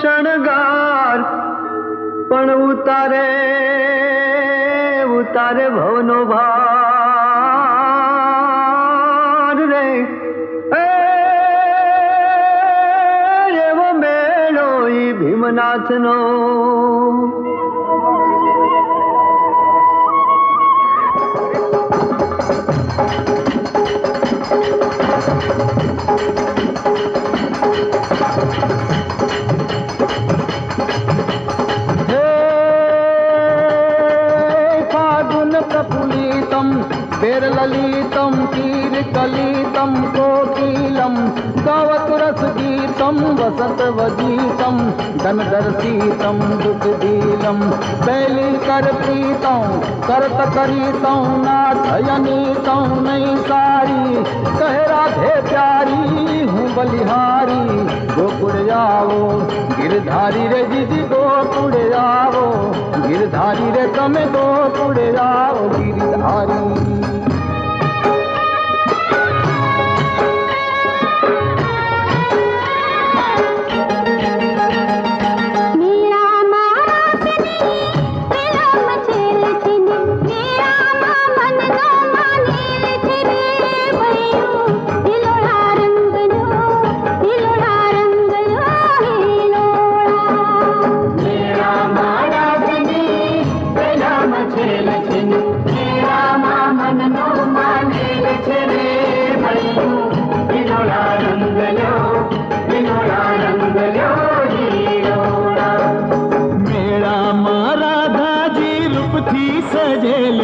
શણગાર પણ ઉતારે ઉતારે ભવનો ભાર રે. એવો મેળો ભીમનાથનો प्रफुल्लितं वेरललितं कीर्कलितं कोकिलं गावतुरसगीतं वसन्तवगीतं धनदर्शितं दुःखदीलं बैलीकरप्रीतं करतकरीतं नाथयनीतं नैसारी कहे राधे प्यारी हूँ बलिहारी गोकुड़ आओ गिरधारी रे दीदी गोकुड़ आओ गिरधारी रे તમે ગોકુળ આવો ગિરધારી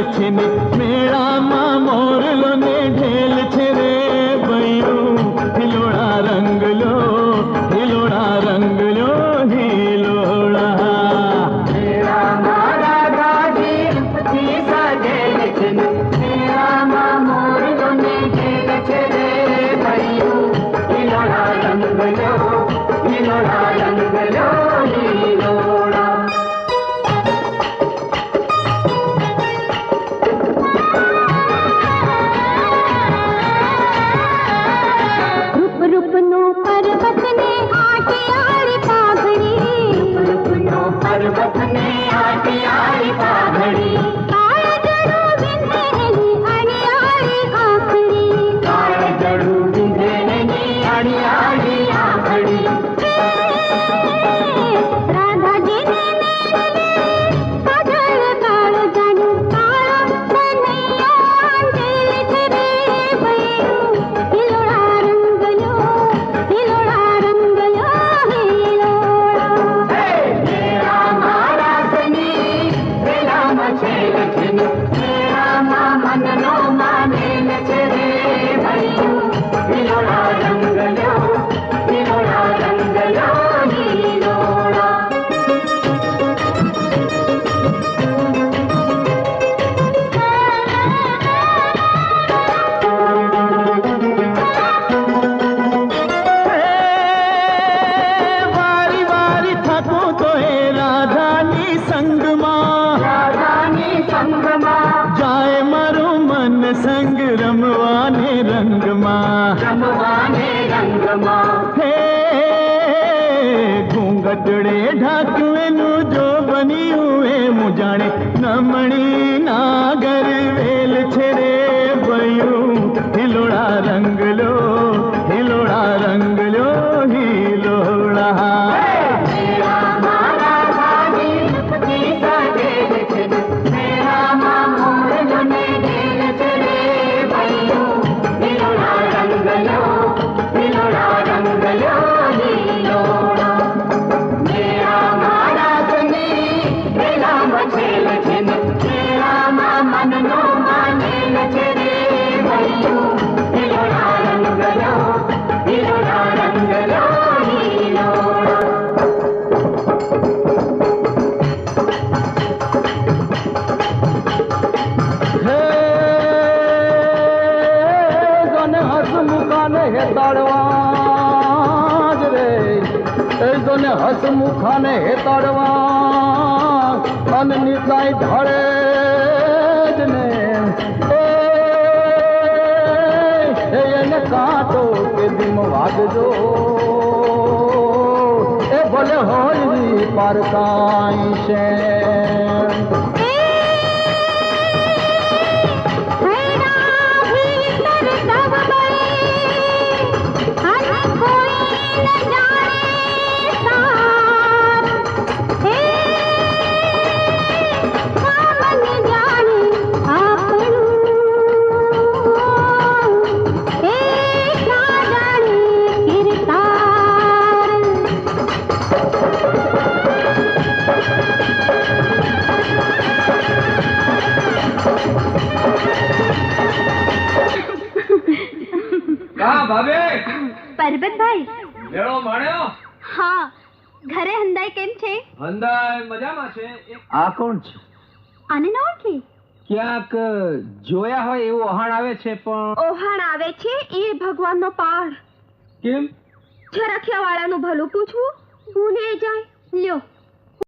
સજેલ છે પર્વત ને રંગમાં હે ઘૂંઘટડે એનું જો બન્યું એ હું જાણે નમણી નાગર વેલ છે રે ભયું હિલોડા રંગ હસમુખાને હેતાડવા જ રે. એ જોને હસમુખાને હેતાડવા અન નિતાઈ ઢાળે જ ને. એને કાંટો કે દિમ વાગજો. એ ભલે હોય પાર કાંઈ છે કા ભાભી? પરબતભાઈ. મેળો માણ્યો? હા ઘરે હંદાઈ કેમ છે? હંદાય મજામાં છે. આ કોણ છે? આને ન ઓળખી? ક્યાંક જોયા હોય એવું ઓહાણ આવે છે પણ ઓહાણ આવે છે એ ભગવાનનો પાર કેમ? જરાખિયા વાળાનું ભલું પૂછવું. ભૂલે જાય. લ્યો.